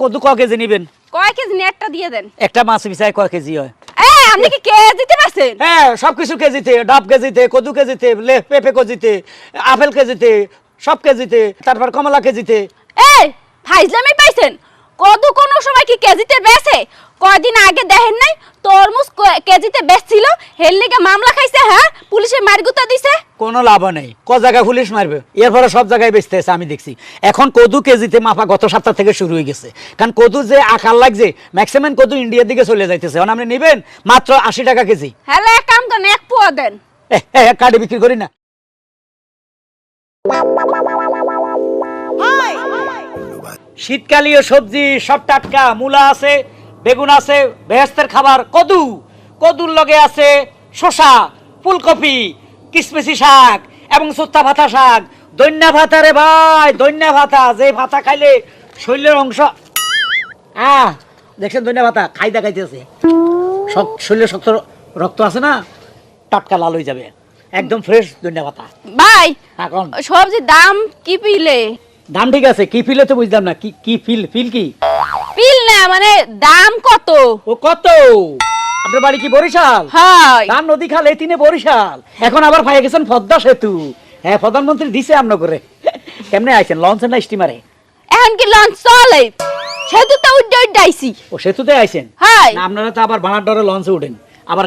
কদু ক কেজি নেবেন? কয় কেজি নিয়ে একটা দিয়ে দেন। একটা মাছ বিছায় কয় কেজি হয়? আপনি কি কেজিতে পারছেন হ্যাঁ সবকিছু কেজিতে ডাব কেজিতে কদু কেজিতে পেঁপে কেজিতে আপেল কেজিতে সব কেজিতে তারপর কমলা কেজিতে। এই ফাইজলামি পাইছেন? কদু কোন সময় কি কেজিতে বেচে? কয়দিন আগে দেখেন নাই তরমুজ কেজিতে বেচছিল হের লিগে মামলা খাইছে হ্যাঁ? পুলিশে মারগুতা দিছে? কোনো লাভ নেই। ক জায়গায় পুলিশ মারবে? এরপরে সব জায়গায় বেচতে আছে আমি দেখছি। এখন কদু কেজিতে মাপা গত সপ্তাহ থেকে শুরু হয়ে গেছে। কারণ কদু যে আকার লাগছে ম্যাক্সিমাম কদু ইন্ডিয়ার দিকে চলে যাইতেছে। এখন আপনি নেবেন মাত্র আশি টাকা কেজি। হ্যালো এক কাম করেন এক পোয়া দেন। কার্ডে বিক্রি করি না। শীতকালীয় সবজি সব টাটকা মূলা আছে বেগুন আছে বেহেস্তের খাবার কদু। কদুর লগে আছে শসা ফুলকপি কিসমিসি শাক এবং সুত্তা ভাতা শাক। দৈন্যা ভাতা রে ভাই দৈন্যা ভাতা। যে ভাতা খাইলে শরীরের অংশ আহ দেখছেন দৈন্যা ভাতা খাইদা খাইতেছে। শক- শরীরে শক্ত রক্ত আছে না টাটকা লাল হয়ে যাবে। একদম ফ্রেশ ধনিয়া ভাতা। ভাই এখন সবজির দাম কি পিলে? দাম ঠিক আছে কি ফিলে তো বুঝলাম না কি কি ফিল ফিল কি? পিল না মানে দাম কত? ও কত? আপনার বাড়ি কি বরিশাল? হয়। তার নদী খাল এই তিনে বরিশাল। এখন আবার পাই গেছেন পদ্মা সেতু। হ্যাঁ প্রধানমন্ত্রী দিছে আমন করে। কেমনে আইছেন? লঞ্চে না স্টিমারে এখন কি লঞ্চ চলে? সেতু তো উড্ডে উড্ডাইছি ও সেতুতে আইছেন? হয়। আপনারা তো আবার ভাড়ার ডরে লঞ্চে উঠেন। আবার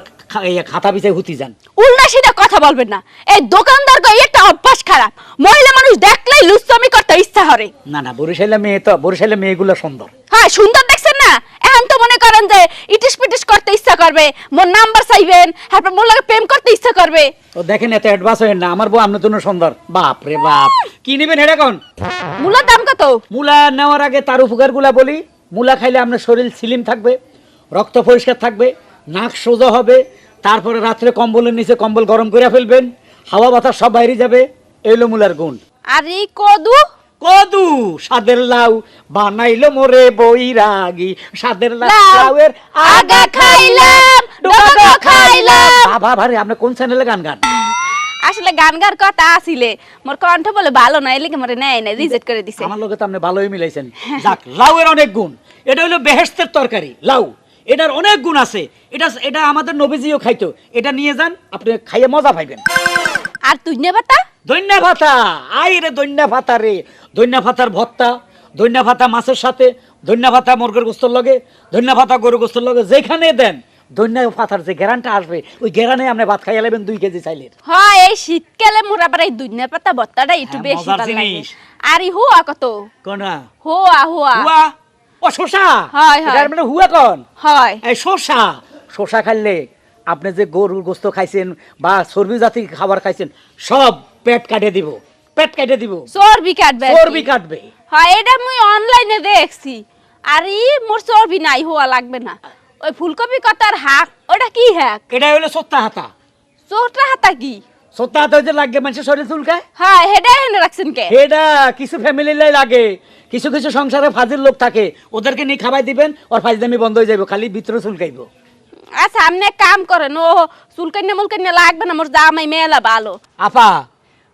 খাতা পিছায় হুতি যান। উল্টা সিধা কথা বলবেন না। এই দোকানদার গো একটা অভ্যাস খারাপ। মহিলা মানুষ দেখলেই লুচ্ছামি করতে ইচ্ছা করে। না না বরিশালে মেয়ে তো বরিশালে মেয়েগুলো সুন্দর। হ্যাঁ সুন্দর দেখছেন না? এখন তো মনে করেন যে ইটিস পিটিস করতে ইচ্ছা করবে মোর নাম্বার চাইবেন তারপর মোর লাগে প্রেম করতে ইচ্ছা করবে। ও দেখেন এত অ্যাডভান্স হয়েন না আমার বউ আপনার জন্য সুন্দর। বাপ রে বাপ। কি নেবেন এটা কোন? মূলার দাম কত? মূলা নেওয়ার আগে তার উপকারগুলা বলি। মূলা খাইলে আপনার শরীর স্লিম থাকবে রক্ত পরিষ্কার থাকবে নাক সোজা হবে তারপরে রাত্রে কম্বলের নিচে কম্বল গরম করে ফেলবেন হাওয়া বাতাস সব বাইরে যাবে এইলো মূলার গুণ। আর এই কদু? কদু সাদের লাউ বানাইলো মোরে বৈরাগী সাদের লাউ লাউ, লাউয়ের আগা খাইলাম, ডগা খাইলাম। বাবা ভারে আপনি কোন চ্যানেলে গান গান? আসলে গান গার কথা আসিলে মোর কণ্ঠ বলে ভালো না এলিকে মোরে নেয় না রিজেক্ট করে দিছে। আমার লোকে তো আপনি ভালোই মিলাইছেন। যাক লাউয়ের অনেক গুণ। এটা হলো বেহেস্তের তরকারি লাউ। এটার অনেক গুণ আছে। এটা এটা আমাদের নবীজিও খাইতো। এটা নিয়ে যান আপনি খাইয়ে মজা পাইবেন। আর তুই নে বাতা দৈন্যা ভাতা! আই রে দৈন্যা ভাতা রে। দৈন্যা ভাতার ভত্তা দৈন্যা ভাতা মাছের সাথে দৈন্যা ভাতা মুরগের গোস্তর লগে দৈন্যা ভাতা গরু গোস্তর লগে যেখানে দেন দৈন্যা ভাতার যে গ্যারানটা আসবে ওই গ্যারানে আপনি ভাত খাইয়া নেবেন দুই কেজি চাইলে হয় এই শীতকালে মোর আবার এই দুনিয়া পাতা ভত্তাটা একটু হ্যাঁ, বেশি ভালো লাগে। আর ই হুয়া কত? কোনা হুয়া হুয়া। হুয়া? ও শশা? হয়, হয়। এটার মানে হুয়া কন? হয়। এই খাইলে আপনি যে গরুর গোস্ত খাইছেন বা চর্বি জাতির খাবার খাইছেন সব পেট কাটে দিব পেট কাটে দিব। চর্বি কাটবে চর্বি কাটবে। হয় এটা মুই অনলাইনে দেখছি। আর ই মোর চর্বি নাই হওয়া লাগবে না। ওই ফুলকপি কতার হাক ওটা কি হাক? এটা হলো সত্তা হাতা। চোরটা হাতা কি? সত্তা হাতা লাগে মানুষের শরীর চুলকায়? হ্যাঁ হেডা হেনে রাখছেন কে? এটা কিছু ফ্যামিলির লাগে। কিছু কিছু সংসারে ফাজিল লোক থাকে। ওদেরকে নিয়ে খাবাই দিবেন ওর ফাজদামি বন্ধ হয়ে যাবে খালি ভিতরে চুলকাইব। আচ্ছা আপনি কাম করেন ও চুলকান্না মুলকান্না লাগবে না মোর জামাই মেলা ভালো। আপা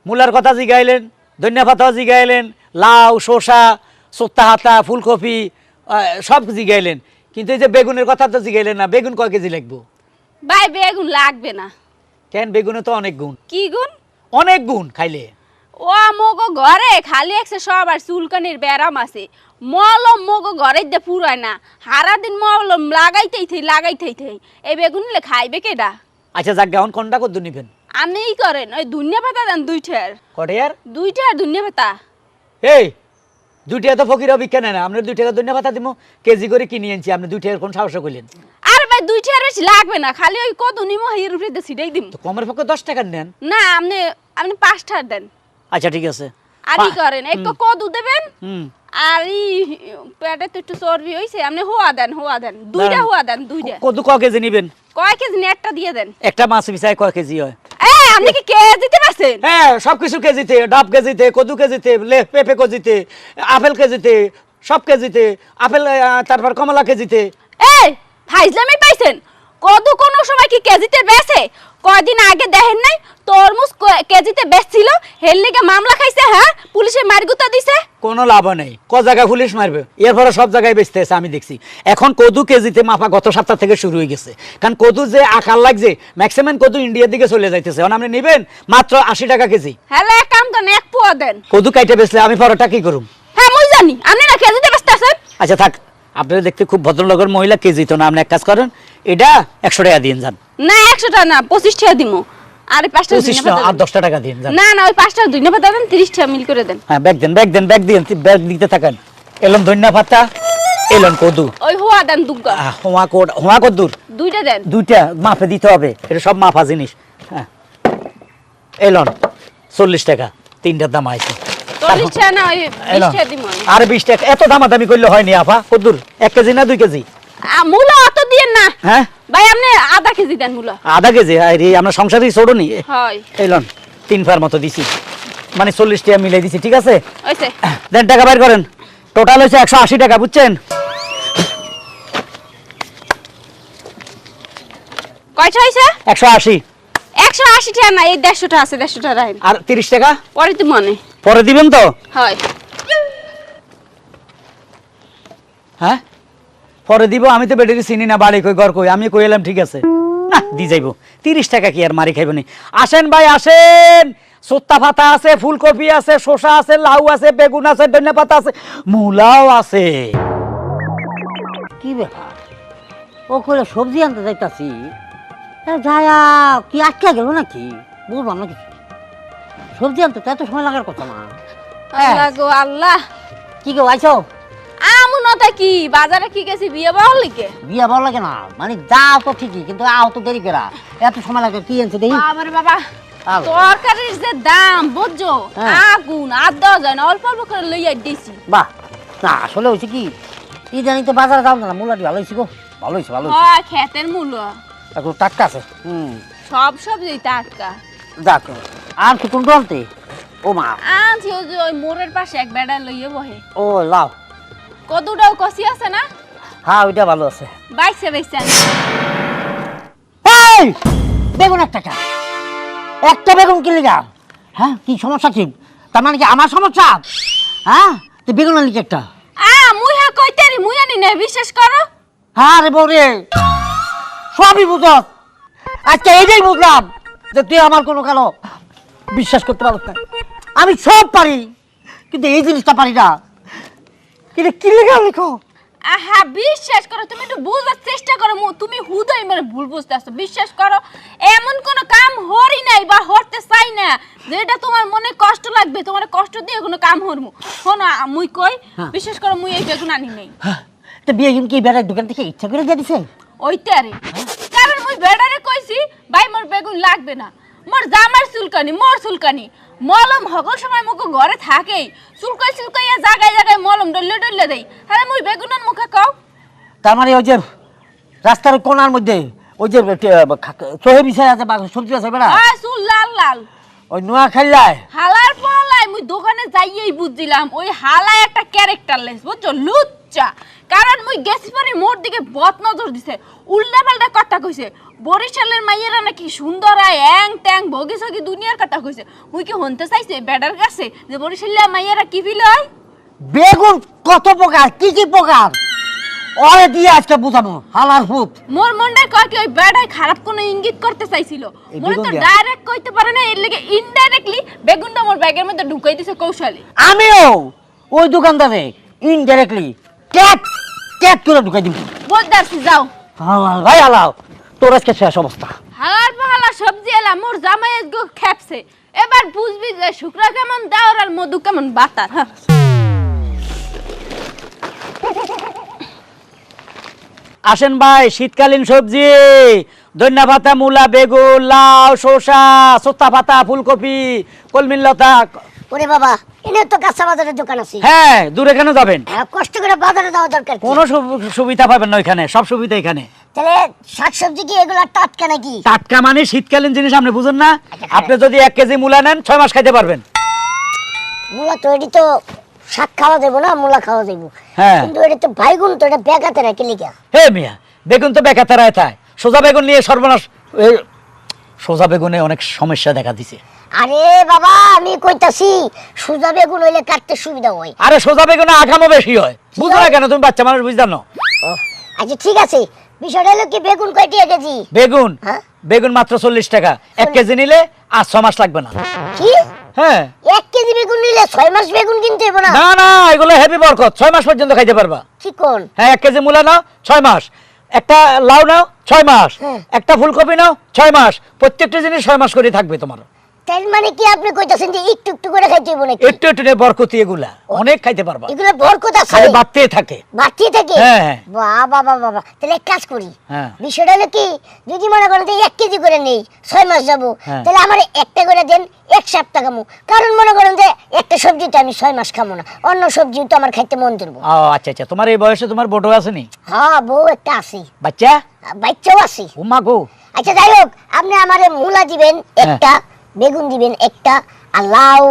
মূলার কথা জিগাইলেন ধনিয়া পাতা জিগাইলেন লাউ শসা সত্তা হাতা ফুলকপি সব জিগাইলেন। কিন্তু এই যে বেগুনের কথা তো জিগাইলেন না বেগুন কয় কেজি লাগবো? ভাই বেগুন লাগবে না। কেন বেগুনে তো অনেক গুণ। কি গুণ? অনেক গুণ খাইলে। ও মোগো ঘরে খালি একসে সবার চুলকানির ব্যারাম আছে। মলম মোগো ঘরে দে পুরায় না। হারা দিন মলম লাগাইতেই থাই লাগাইতেই থাই। এই বেগুন লে খাইবে কেডা? আচ্ছা যাক এখন কোনটা কত নিবেন? আপনি করেন ওই দুনিয়া পাতা দেন দুইটার। কটে আর দুইটার দুনিয়া পাতা। এই দুই টাকা তো ফকির অভিজ্ঞা নেয় না। আপনার দুই টাকা ধনিয়া পাতা দিব কেজি করে কিনে আনছি। আপনি দুই টাকার কোন সাহস করলেন বেশি লাগবে না খালি ওই কত নিমো উপরে দিয়ে ছিটাই দিম। তো কমের পক্ষে দশ নেন। না আপনি আপনি দেন। আচ্ছা ঠিক আছে। আর ই পা- করেন এক কদু দেবেন হুম। আর ই পেটে তো একটু চর্বি হইছে আপনি হোয়া দেন হোয়া দেন। দুইটা। হোয়া দেন দুইটা। কেজি নিবেন? কয় কেজি নেটটা দিয়ে দেন। একটা মাছ মিশায় কয় কেজি হয়। আপনি কি কে দিতে পারছেন হ্যাঁ সবকিছু কেজিতে ডাব কেজিতে কদু কেজিতে পেঁপে কেজিতে আপেল কেজিতে সব কেজিতে আপেল তারপর কমলা কেজিতে। এই ফাইজলামি পাইছেন? কদু কোন সময় কি কেজিতে বেচে? কয়দিন আগে দেখেন নাই তরমুজ কেজিতে বেচছিল হের লিগে মামলা খাইছে হ্যাঁ? পুলিশে মারগুতা দিছে? কোনো লাভ নেই। ক জায়গায় পুলিশ মারবে? এরপরে সব জায়গায় বেচতেছে আমি দেখছি। এখন কদু কেজিতে মাপা গত সপ্তাহ থেকে শুরু হয়ে গেছে। কারণ কদু যে আকার লাগছে ম্যাক্সিমাম কদু ইন্ডিয়ার দিকে চলে যাইতেছে। এখন আপনি নেবেন? মাত্র আশি টাকা কেজি। হ্যাঁ এক কাম করেন এক পোয়া দেন। কদু কাইটে বেচলে আমি পরোটা কি করুম? হ্যাঁ মুই জানি। আপনি না কেজিতে বেচতেছেন? আচ্ছা থাক। আপনারা দেখতে খুব ভদ্রলোকের মহিলা কেজি তো না? আপনি এক কাজ করেন এটা একশো টাকা দিন যান। না একশো টাকা না পঁচিশ টাকা দিমু। আর এই পাঁচটা পঁচিশ না, আর দশটা টাকা দিন যান। না না ওই পাঁচটা দুই নেপা দেন তিরিশ টাকা মিল করে দেন। হ্যাঁ ব্যাগ দেন ব্যাগ দেন ব্যাগ দিন ব্যাগ দিতে থাকেন। এলম ধন্যা পাতা এলম কদু। ওই হোয়া দেন দুগ্গা। হোয়া কোড হোয়া কদ্দুর। দুইটা দেন। দুইটা মাপে দিতে হবে এটা সব মাপা জিনিস। হ্যাঁ। এলন চল্লিশ টাকা তিনটার দাম আছে টাকা টাকা। আর বিশ টাকা এত দামাদামি করলে হয়নি আপা? কদ্দুর এক কেজি না দুই কেজি? মূলা অত দিয়েন না। হ্যাঁ? ভাই আপনি আধা কেজি দেন মূলা। আধা কেজি? আরে আমরা সংসারই ছোড়নি হয়। এলন তিন ফার মতো দিছি। মানে চল্লিশ টাকা মিলাই দিছি ঠিক আছে? দেন টাকা বাইর করেন। টোটাল হচ্ছে একশো আশি টাকা বুঝছেন? কয়টা হয়েছে? একশো আশি। একশো আশি টাকা না এই দেড়শোটা আছে দেড়শোটা রাখেন আর তিরিশ টাকা? পরে তো মনে। পরে দিবেন তো? হয়। হ্যাঁ? পরে দিব আমি তো বেটারি চিনি না বাড়ি কই ঘর কই আমি কই এলাম ঠিক আছে। না দি যাইব। তিরিশ টাকা কি আর মারি খাইব নি? আসেন ভাই আসেন! সত্তা পাতা আছে ফুলকপি আছে শসা আছে লাউ আছে বেগুন আছে ধনিয়া পাতা আছে মূলাও আছে। কি ব্যাপার? ও করে সবজি আনতে যাইতাছি। যায়া কি আটকে গেল নাকি? বুঝলাম না কিছু সবজি আনতে তো এত সময় লাগার কথা না। আল্লাহ গো আল্লাহ। কি গো আইছো? কি? বাজারে কি গেছি বিয়ে বাহর লিখে বিয়া ভালো লাগে না। মানে যাও তো ঠিকই কিন্তু আও তো দেরি করা এত সময় লাগে কি আনছে দেখি। বাবারে বাবা তরকারির যে দাম বুঝছ? হ্যাঁ। আগুন আর দেওয়া যায় না অল্প অল্প করে লইয়া দিছি। বাহ না আসলে হয়েছে কি? ইদানিং তো বাজারে দাম না মূলাটি ভালো হয়েছে গো। ভালো হয়েছে ভালো হয়েছে। খেতের মূল্য। এখন টাটকা আছে। হুম। সব সবজি টাটকা। যাক আর কি কোনটা আনতে ও মা। আনছি ওই যে ওই মোড়ের পাশে এক বেড়া লইয়ে বহে। ও লাও। কদুটাও কষি আছে না? হ্যাঁ ওইটা ভালো আছে। বাইসে বাইসে এই! বেগুন এক টাকা একটা বেগুন কিনলে যা হ্যাঁ কি সমস্যা ঠিক তার মানে কি আমার সমস্যা? হ্যাঁ তো বেগুন আনলি একটা? আ মুই হা কইতারি মুই আনি না বিশ্বাস করো। হ্যাঁ রে বৌরে সবই বুঝ আজকে এইটাই বুঝলাম যে তুই আমার কোনো কালো বিশ্বাস করতে পারছ না। আমি সব পারি কিন্তু এই জিনিসটা পারি না। কিন্তু কি লেখা লিখো? আহা বিশ্বাস করো তুমি একটু বুঝার চেষ্টা করো মু- তুমি হুদাই মানে ভুল বুঝতে আসছো। বিশ্বাস করো এমন কোন কাম হরি নাই বা হরতে চাই না যেটা তোমার মনে কষ্ট লাগবে তোমার কষ্ট দিয়ে কোনো কাম হরমু। শোনো মুই কই হ্যাঁ। বিশ্বাস করো মুই এই বেগুন আনি নাই। তো বিয়ে কি বেড়ার দোকান থেকে ইচ্ছা করে দিয়ে দিছে? ওইটারে। কারণ মুই বেড়ারে কইছি ভাই মোর বেগুন লাগবে না। মোর জামার চুলকানি মোর চুলকানি। মলম হগল সময় মুখ ঘরে থাকেই। চুলকাই চুলকাইয়া জায়গায় জায়গায় মলম ডলে ডলে দেই। হ্যাঁ মুই বেগুনের মুখে কও। তার মানে ওই যে রাস্তার কোনার মধ্যে ওই যে চহে বিষয় আছে সবজি আছে বেড়া। আয় চুল লাল লাল। ওই নোয়া খাইলায় হালার পহলাই মুই দোকানে যাইয়েই বুঝছিলাম ওই হালা একটা ক্যারেক্টার লেস বুঝছ? লুচ্চা। কারণ মুই গেছি পরে মোর দিকে বদ নজর দিছে। উল্টা পাল্টা কথা কইছে বরিশালের মাইয়েরা নাকি সুন্দর আয় অ্যাং ট্যাং ভোগে সগি দুনিয়ার কথা কইছে। মুই কি হনতে চাইছে? বেডার কাছে? যে বরিশালের মাইয়েরা কি ফিল হয়? বেগুন কত প্রকার? কি কি প্রকার? ওরে দিয়ে আজকে বুঝাবো। হালার ফুট মোর মনটা কয় কি ওই বেডাই খারাপ কোনো ইঙ্গিত করতে চাইছিল? মনে তো ডাইরেক্ট কইতে পারে না এর লেগে ইনডাইরেক্টলি বেগুনটা মোর ব্যাগের মধ্যে ঢুকাই দিছে কৌশলে। আমিও ওই দোকানদারে ইনডাইরেক্টলি ক্যাট ক্যাট করে ঢুকাই দিব। বলদারছি যাও। হালাল ভাই হালাও তোর আজকে শেষ অবস্থা। হালার পাহালা সবজি এলা মোর জামাই আজকে খেপছে। এবার বুঝবি যে শুক্রা কেমন দাওর আর মধু কেমন বাতার হ্যাঁ। আসেন ভাই শীতকালীন সবজি। ধনিয়া পাতা মূলা বেগুন লাউ শসা সত্তা পাতা ফুলকপি কলমিল্লতা ওরে বাবা এনে তো কাঁচা বাজারের দোকান আছে। হ্যাঁ দূরে কেন যাবেন? কষ্ট করে বাজারে যাওয়া দরকার? কোনো সু- সুবিধা পাবেন না ওইখানে সব সুবিধা এখানে। তাহলে শাকসবজি কি এগুলো টাটকা নাকি? টাটকা মানে শীতকালীন জিনিস আপনি বুঝেন না? আপনি যদি এক কেজি মূলা নেন ছয় মাস খাইতে পারবেন। মূলা তো এটি তো শাক খাওয়া যাব না মূলা খাওয়া যাব। হ্যাঁ। কিন্তু এটা তো বাইগুন তো এটা বেগাতে রাখি লিখা হে মিয়া বেগুন তো বেকাতারায় থায়। সোজা বেগুন নিয়ে সর্বনাশ সোজা বেগুনে অনেক সমস্যা দেখা দিছে। আরে বাবা আমি কইতাছি সুজা বেগুন হইলে কাটতে সুবিধা হয়। আরে সোজা বেগুনে আঠামো বেশি হয়। বুঝো না কেন তুমি বাচ্চা মানুষ বুঝতে না। ও, আচ্ছা ঠিক আছে। বিষয়টা হলো কি বেগুন কয়টি কেজি? বেগুন? হ্যাঁ? বেগুন মাত্র চল্লিশ টাকা। এক কেজি নিলে আর ছ মাস লাগবে না। কি? হ্যাঁ। এক কেজি বেগুন নিলে ছয় মাস বেগুন কিনতে হইব না? না না এগুলো হেভি বরকত। ছয় মাস পর্যন্ত খাইতে পারবা। কি কোন? হ্যাঁ এক কেজি মূলা নাও ছয় মাস। একটা লাউ নাও ছয় মাস। হ্যাঁ। একটা ফুলকপি নাও ছয় মাস। প্রত্যেকটা জিনিস ছয় মাস করে থাকবে তোমার। মানে কি আপনি কইতাছেন যে একটু একটু করে খাইতে হইব নাকি? একটু একটু বরকতি এগুলা। অনেক খাইতে পারবা। এগুলো বরকত আছে? খালি বাড়তেই থাকে। থাকে? হ্যাঁ, হ্যাঁ। বাহ বাবা বাবা তাহলে এক কাজ করি। হ্যাঁ। বিষয়টা হলো কি যদি মনে করেন যে এক কেজি করে নেই ছয় মাস যাব হ্যাঁ। তাহলে আমার একটা করে দেন এক সপ্তাহ খামো কারণ মনে করেন যে একটা সবজি তো আমি ছয় মাস খামো না অন্য সবজি তো আমার খাইতে মন ধরবো। ও আচ্ছা আচ্ছা। তোমার এই বয়সে তোমার বটো আসেনি হ্যাঁ বউ একটা আছে। বাচ্চা? বাচ্চাও আছে। উমা গো। আচ্ছা যাই হোক আপনি আমারে মূলা দিবেন। একটা। বেগুন দিবেন একটা আর লাউ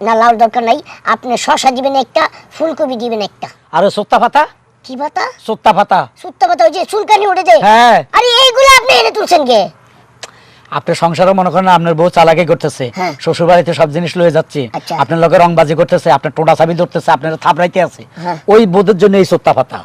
না লাউ দরকার নাই আপনি শশা দিবেন একটা ফুলকপি দিবেন একটা। আর সোত্তা পাতা? কি পাতা? সোত্তা পাতা। সুত্তা পাতা ওই যে চুলকানি উঠে যায়। হ্যাঁ। আরে এইগুলো আপনি এনে তুলছেন কে? আপনার সংসারও মনে করেন আপনার বউ চালাকি করতেছে। হ্যাঁ। শ্বশুর বাড়িতে সব জিনিস লয়ে যাচ্ছে। আচ্ছা। আপনার লগে রংবাজি করতেছে আপনার টোটা চাবি ধরতেছে আপনার থাপড়াইতে আছে। হ্যাঁ। ওই বোধের জন্য এই সোত্তা পাতা।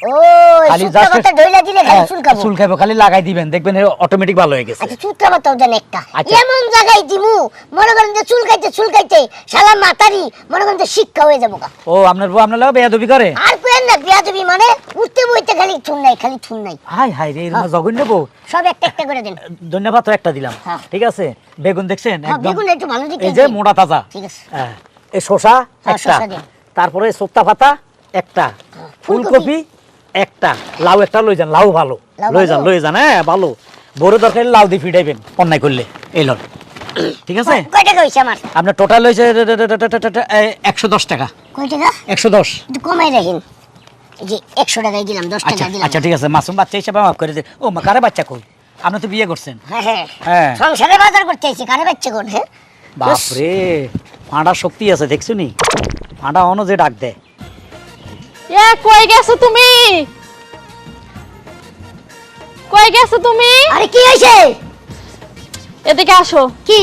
খালি সুত্তা just- পাতা ঢইলা দিলে খালি হ্যাঁ, চুলকাবো। চুল খাইবো খালি লাগাই দিবেন দেখবেন অটোমেটিক ভালো হয়ে গেছে। আচ্ছা চুত্তা পাতাও দেন একটা। আচ্ছা। এমন জায়গায় দিমু মনে করেন যে চুলকাইতে চুলকাইতে শালা মাতারি মনে করেন যে শিক্ষা হয়ে যাব ও আপনার বউ আপনার বেয়াদবি করে? আর কেন না বিয়া মানে উঠতে বইতে খালি থুন নাই খালি থুন নাই। হাই হাই রে এরকম জঘন্য বউ। সব একটা একটা করে দেন। ধন্যবাদ তো একটা দিলাম। হ্যাঁ। ঠিক আছে? বেগুন দেখছেন? হ্যাঁ, বেগুন একটু ভালো দিকে এই যে মোটা তাজা। ঠিক আছে। হ্যাঁ, এই শসা একটা। তারপরে সোত্তা পাতা একটা। ফুলকপি একটা। লাউ একটা লই যান লাউ ভালো। লই যান? লই যান হ্যাঁ ভালো। বড় দরকার লাউ দিয়ে ফিটাইবেন অন্যায় করলে। এই লন। ঠিক আছে? কয় টাকা হয়েছে আমার? আপনার টোটাল হয়েছে একশো দশ টাকা। একশো দশ। কমাই রাখেন। যে একশো টাকাই দিলাম দশ আচ্ছা টাকা দিলাম। আচ্ছা ঠিক আছে মাসুম বাচ্চা হিসাবে মাফ করে দে ও মা কারে বাচ্চা কই? আপনি তো বিয়ে করছেন। হ্যাঁ হ্যাঁ। হ্যাঁ। সংসারে বাজার করতে আইছি কারে বাচ্চা কোন হ্যাঁ? বাপরে ফাঁড়া শক্তি আছে দেখছ নি? ফাঁড়া অন যে ডাক দেয়। এ কই গেছো তুমি? কই গেছো তুমি? আরে কি হয়েছে? এদিকে আসো। কি?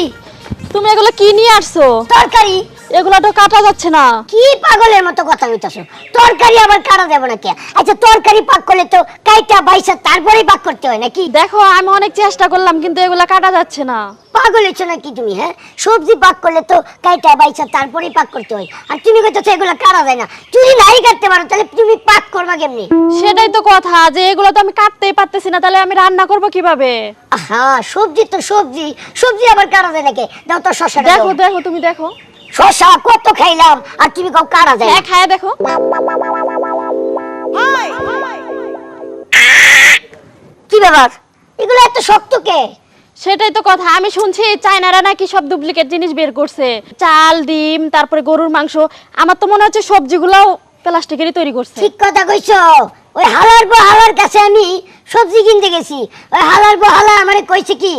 তুমি এগুলো কি নিয়ে আসছো? তরকারি। এগুলো তো কাটা যাচ্ছে না। কি পাগলের মতো কথা হইতাছো তরকারি আবার কাটা দেবো নাকি? আচ্ছা তরকারি পাক করলে তো কাইটা বাইসা তারপরেই পাক করতে হয় নাকি? দেখো আমি অনেক চেষ্টা করলাম কিন্তু এগুলো কাটা যাচ্ছে না। পাগল হয়েছো নাকি তুমি হ্যাঁ? সবজি পাক করলে তো কাইটা বাইসা তারপরেই পাক করতে হয়। আর তুমি কইতেছো এগুলো কাটা যায় না। যদি নাই কাটতে পারো তাহলে তুমি পাক করবা কেমনি? সেটাই তো কথা যে এগুলো তো আমি কাটতেই পারতেছি না তাহলে আমি রান্না করব কীভাবে? হ্যাঁ সবজি তো সবজি। সবজি আবার কাটা যায় নাকি? দাও তো শশা দেখো দেখো তুমি দেখো। শশা কত খাইলাম আর তুমি কাউ কাটা যায় হ্যাঁ খায় দেখো। কি ব্যাপার? এগুলো এত শক্ত কে? সেটাই তো কথা আমি শুনছি চায়নারা নাকি সব ডুপ্লিকেট জিনিস বের করছে। চাল ডিম তারপরে গরুর মাংস আমার তো মনে হচ্ছে সবজিগুলোও প্লাস্টিকেরই তৈরি করছে। ঠিক কথা কইছো। ওই হালার পর হালার কাছে আমি সবজি কিনতে গেছি। ওই হালার পর হালা আমারে কইছে কি,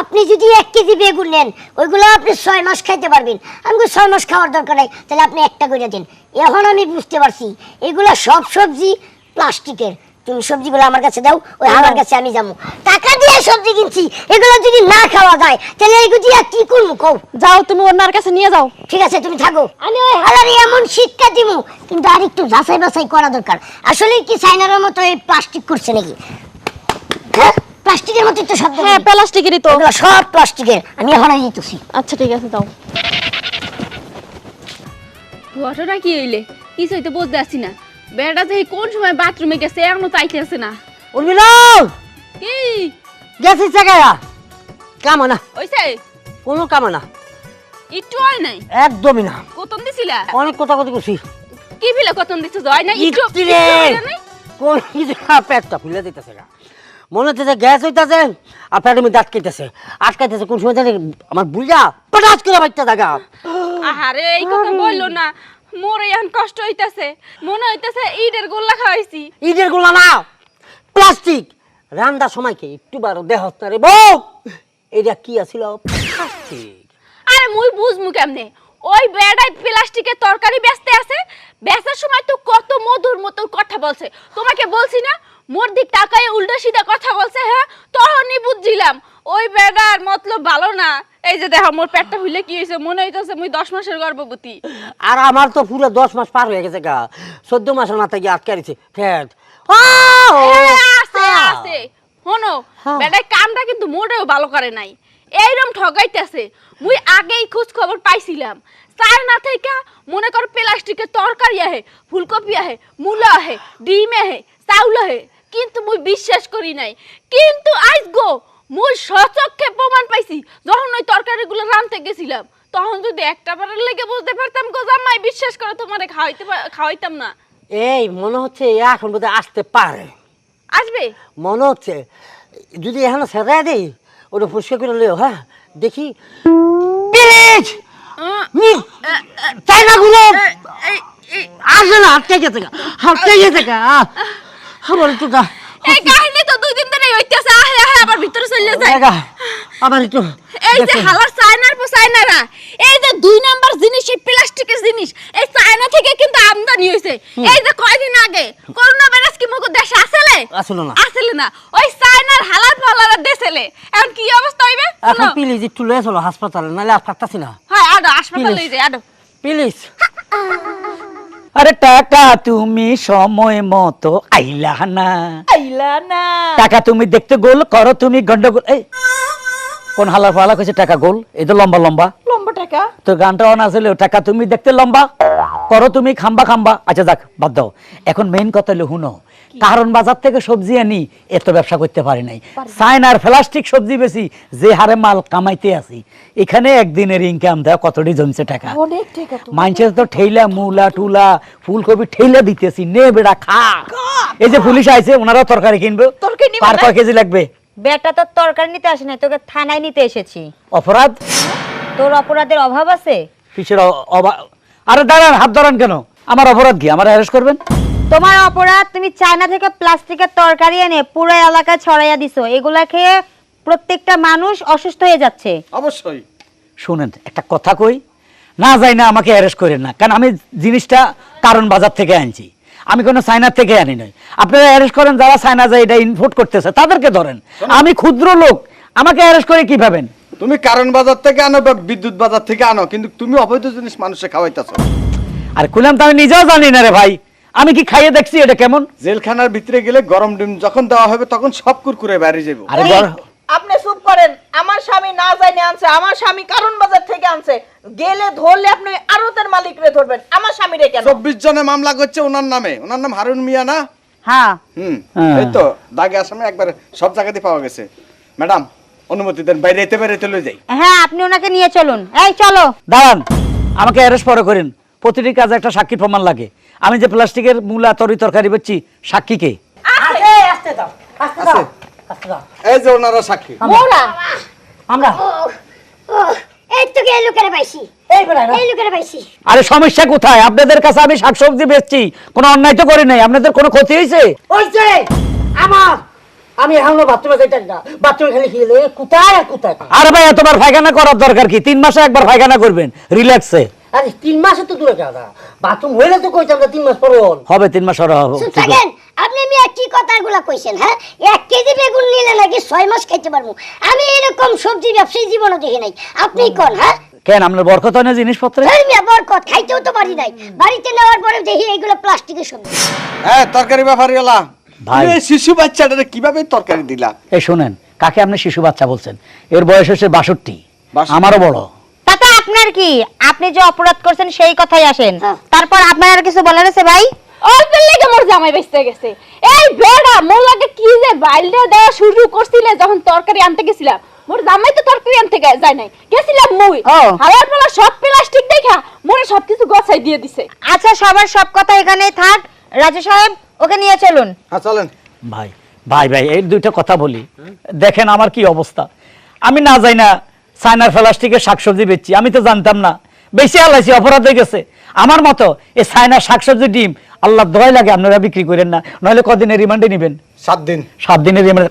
আপনি যদি এক কেজি বেগুন নেন, ওইগুলো আপনি ছয় মাস খাইতে পারবেন। আমি ছয় মাস খাওয়ার দরকার নাই, তাহলে আপনি একটা করে দিন। এখন আমি বুঝতে পারছি, এগুলো সব সবজি প্লাস্টিকের। তুমি সবজিগুলো আমার কাছে দাও ওই হালার কাছে আমি যাব। টাকা দিয়ে সবজি কিনছি এগুলো যদি না খাওয়া যায় তাহলে এগুলো দিয়ে কি করব কও? যাও তুমি ওনার কাছে নিয়ে যাও। ঠিক আছে তুমি থাকো। আমি ওই হালারে এমন শিক্ষা দিব কিন্তু আর একটু যাচাই বাছাই করা দরকার। আসলে কি চাইনার মতো এই প্লাস্টিক করছে নাকি? হ্যাঁ? প্লাস্টিকের মতো তো শব্দ হ্যাঁ প্লাস্টিকেরই তো। সব প্লাস্টিকের আমি এখন দিতেছি। আচ্ছা ঠিক আছে দাও ঘটনা কি হইলে? কিছুই তো বুঝতে আসছি না। বেড়াটা যে কোন সময় বাথরুমে গেছে এখনও চাইতে আসে না। উর্মিলাল কি? গেছিস জায়গায় কামো না ওইসে কোনো কামো না একটু হয় নাই? একদমই না। কতন দিছিলা? অনেক কথা কথা করছি কি ফিলে কতন দিছ? হয় না একটু রে! কোন কিছু? পেটটা ফুলে দিতেছে না মনে হচ্ছে গ্যাস হইতাছে আর পেটের মধ্যে আটকাইতেছে আটকাইতেছে কোন সময় জানি আমার বুঝা পটাস করে বাচ্চা জায়গা আহারে এই কথা বলল না। মোর এখন কষ্ট হইতাছে। মনে হইতাছে ইটের গোল্লা খাওয়াইছি। ইটের গোলা না প্লাস্টিক। রান্দার সময় কি? একটু বারো দেহ রে বউ। এটা কি আছিল? প্লাস্টিক। আরে মুই বুঝমু কেমনে? ওই বেড়াই প্লাস্টিকের তরকারি বেচতে আছে। বেচার সময় তো কত মধুর মধুর কথা বলছে। তোমাকে বলছি না মোর দিক তাকায় উল্টো সিধা কথা বলছে হ্যাঁ? তখনই বুঝছিলাম ওই বেড়ার মতলব ভালো না। এই যে দেখো মোর পেটটা হইলে কি হয়েছে? মনে হইতেছে মুই দশ মাসের গর্ভবতী। আর আমার তো পুরো দশ মাস পার হয়ে গেছে গা। চোদ্দ মাসের মাথায় গিয়ে আটকে দিছে ফ্যাট হ্যাঁ, আছে আছে শোনো হ্যাঁ। কামটা কিন্তু মোটেও ভালো করে নাই। এইরকম ঠগাইতেছে মুই আগেই খোঁজ খবর পাইছিলাম। চার না থেকে মনে কর প্লাস্টিকের তরকারি আহে ফুলকপি আহে মূলা আহে ডিম আহে চাউল আহে কিন্তু মুই বিশ্বাস করি নাই। কিন্তু আজ গো মুই সচক্ষে প্রমাণ পাইছি। যখন ওই তরকারিগুলো রাঁধতে গেছিলাম তখন যদি একটা বারের লেগে বুঝতে পারতাম গো জামাই বিশ্বাস করে তোমারে খাওয়াইতে খাওয়াইতাম না। এই মনে হচ্ছে এখন বোধহয় আসতে পারে। আসবে? মনে হচ্ছে যদি এখানে সেরা দেই ওটা ফুসকে করে লিও হ্যাঁ? দেখি। প্লিজ চাইনাগুলো আসে না হাঁটতে গেছে হাঁটতে গেছে আমার দা এই কাহিনী তো দুই দিন ধরে হইতেছে আহে আহে আবার ভিতরে চলে যায়। আবার একটু এই যে। হালার চায়নার পর চায়নারা এই যে দুই নাম্বার জিনিস এই প্লাস্টিকের জিনিস এই চায়না থেকে কিন্তু আমদানি হয়েছে। এই যে কয়দিন আগে করোনা ভাইরাস কি মগো দেশে আসলে? আসলো না। আসলে না। ওই চায়নার হালার পালারা দেশেলে। এখন কি অবস্থা হইবে? এখন প্লিজ একটু লয়ে চলো হাসপাতালে নাহলে আর থাকতাছি না। হয় আডো হাসপাতালে Please. যাই আডো। প্লিজ আরে টাকা তুমি সময় মতো আইলা না। আইলা না। টাকা তুমি দেখতে গোল করো তুমি গন্ডগোল। এই কোন হালার ফালা কইছে টাকা গোল? এই তো লম্বা লম্বা। লম্বা টাকা? তো গানটা অন আসলে টাকা তুমি দেখতে লম্বা করো তুমি খাম্বা খাম্বা। আচ্ছা যাক বাদ দাও। এখন মেইন কথা হলো হুনো কারণ বাজার থেকে সবজি আনি এত ব্যবসা করতে পারি নাই। চায়নার প্লাস্টিক সবজি বেশি যে হারে মাল কামাইতে আছি। এখানে একদিনের ইনকাম দেওয়া কতটি জমছে টাকা? অনেক টাকা তো। মানুষের তো ঠেইলা মূলা টুলা ফুলকপি ঠেইলা দিতেছি নে বেড়া খা। এই যে পুলিশ আইছে ওনারাও তরকারি কিনবে। পার কয় কেজি লাগবে? বেটা তোর তরকারি নিতে আসে না তোকে থানায় নিতে এসেছি। অপরাধ? তোর অপরাধের অভাব আছে? কিসের অ- অবা আরে দাঁড়ান হাত ধরান কেন? আমার অপরাধ কি? আমার অ্যারেস্ট করবেন? তোমার অপরাধ তুমি চায়না থেকে প্লাস্টিকের তরকারি এনে পুরো এলাকায় ছড়াইয়া দিছো। এগুলা খেয়ে প্রত্যেকটা মানুষ অসুস্থ হয়ে যাচ্ছে। অবশ্যই। শুনেন একটা কথা কই। না যাই না আমাকে অ্যারেস্ট করেন না কারণ আমি জিনিসটা কারণ বাজার থেকে আনছি। আমি কোনো চায়নার থেকে আনি নয় আপনারা অ্যারেস্ট করেন যারা চায়না যায় এটা ইনপোর্ট করতেছে তাদেরকে ধরেন। আমি ক্ষুদ্র লোক আমাকে অ্যারেস্ট করে কি পাবেন তুমি কারণ বাজার থেকে আনো বা বিদ্যুৎ বাজার থেকে আনো কিন্তু তুমি অবৈধ জিনিস মানুষে খাওয়াইতেছো। আর কুলাম তো আমি নিজেও জানি না রে ভাই। আমি কি খাইয়ে দেখছি এটা কেমন? জেলখানার ভিতরে গেলে গরম ডিম যখন দেওয়া হবে তখন সব কুরকুরে বাইরে যাব। আরে আপনি চুপ করেন। আমার স্বামী না জানে আনছে আমার স্বামী কারণ বাজার থেকে আনছে। গেলে ধরলে আপনি আড়তের মালিক রে ধরবেন। আমার স্বামী রে কেন? চব্বিশ জনে মামলা করছে ওনার নামে। ওনার নাম হারুন মিয়া না? হ্যাঁ। হুম হ্যাঁ। এই তো দাগে আসামে একবার সব জায়গাতে পাওয়া গেছে। ম্যাডাম অনুমতি দেন বাইরে যেতে বাইরে লয়ে যাই। হ্যাঁ আপনি ওনাকে নিয়ে চলুন। এই চলো। দাঁড়ান আমাকে অ্যারেস্ট পরে করেন। প্রতিটি কাজে একটা সাক্ষী প্রমাণ লাগে। আমি যে প্লাস্টিকের মূলা তরি তরকারি বেচছি সাক্ষী কে? আসতে আসতে দাও আসতে দাও আসতে দাও। এই যে ওনারা সাক্ষী। আমরা। আমরা। ও ও এই তো এই লোকেরা পাইছি? এই বেড়া এই লোকেরা পাইছি। আরে সমস্যা কোথায়? আপনাদের কাছে আমি শাকসবজি বেচছি কোনো অন্যায় তো করি নাই আপনাদের কোনো ক্ষতি হয়েছে আমার আমি এখনও বাথরুমে যাইতাম না। বাথরুমে খালি খেলে কোথায় আর কোথায়? আরে ভাই এতবার পায়খানা করার দরকার কি? তিন মাসে একবার পায়খানা করবেন রিল্যাক্সে। আরে তিন মাসে তো দূরে যাওয়া বাথরুম হইলে তো কইতাম না তিন মাস পর হবে তিন মাস হবে। থাকেন আপনি আমি কি কথাগুলা কইছেন হ্যাঁ? এক কেজি বেগুন নিলে নাকি ছয় মাস খাইতে পারব। আমি এরকম সবজি ব্যবসায়ী জীবনও দেখি নাই। আপনি কোন হ্যাঁ? কেন আপনার বরকত হয় না জিনিসপত্রে? বরকত খাইতেও তো পারি নাই। বাড়িতে নেওয়ার পরে দেখি এইগুলো প্লাস্টিকের সবজি। হ্যাঁ তরকারি ব্যাপারী এলা ভাই। শিশু বাচ্চাটারে কীভাবে তরকারি দিলা? এই শুনেন কাকে আপনি শিশু বাচ্চা বলছেন? এর বয়স হচ্ছে বাষট্টি। আমারও বড়। আপনার কি? আপনি যে অপরাধ করছেন সেই কথাই আসেন। হ্যাঁ। তারপর আপনার আর কিছু বলার আছে ভাই? অল্পের লেগে মোর জামাই বেঁচতে গেছে। এই বেড়া মোর লাগে কি যে বাইলটা দেওয়া শুরু করছিলে যখন তরকারি আনতে গেছিলাম? মোর জামাই তো তরকারি আনতে যায় নাই। গেছিলাম মুই। পালা সব প্লাস্টিক দেখা মোরে সবকিছু গছাই দিয়ে দিছে। আচ্ছা সবার সব কথা এখানেই থাক। রাজু সাহেব ওকে নিয়ে চলুন। হ্যাঁ চলেন। ভাই ভাই ভাই এই দুইটা কথা বলি। দেখেন আমার কি অবস্থা। আমি না যাই না চায়নার প্লাস্টিকের শাকসবজি বেচছি। আমি তো জানতাম না। বেশি আলাইছি অপরাধ হয়ে গেছে। আমার মতো এই চায়নার শাকসবজি ডিম আল্লাহ দয় লাগে আপনারা বিক্রি করেন না। নইলে কদিনের রিমান্ডে নেবেন? সাত দিন। সাত দিনের রিমান্ডে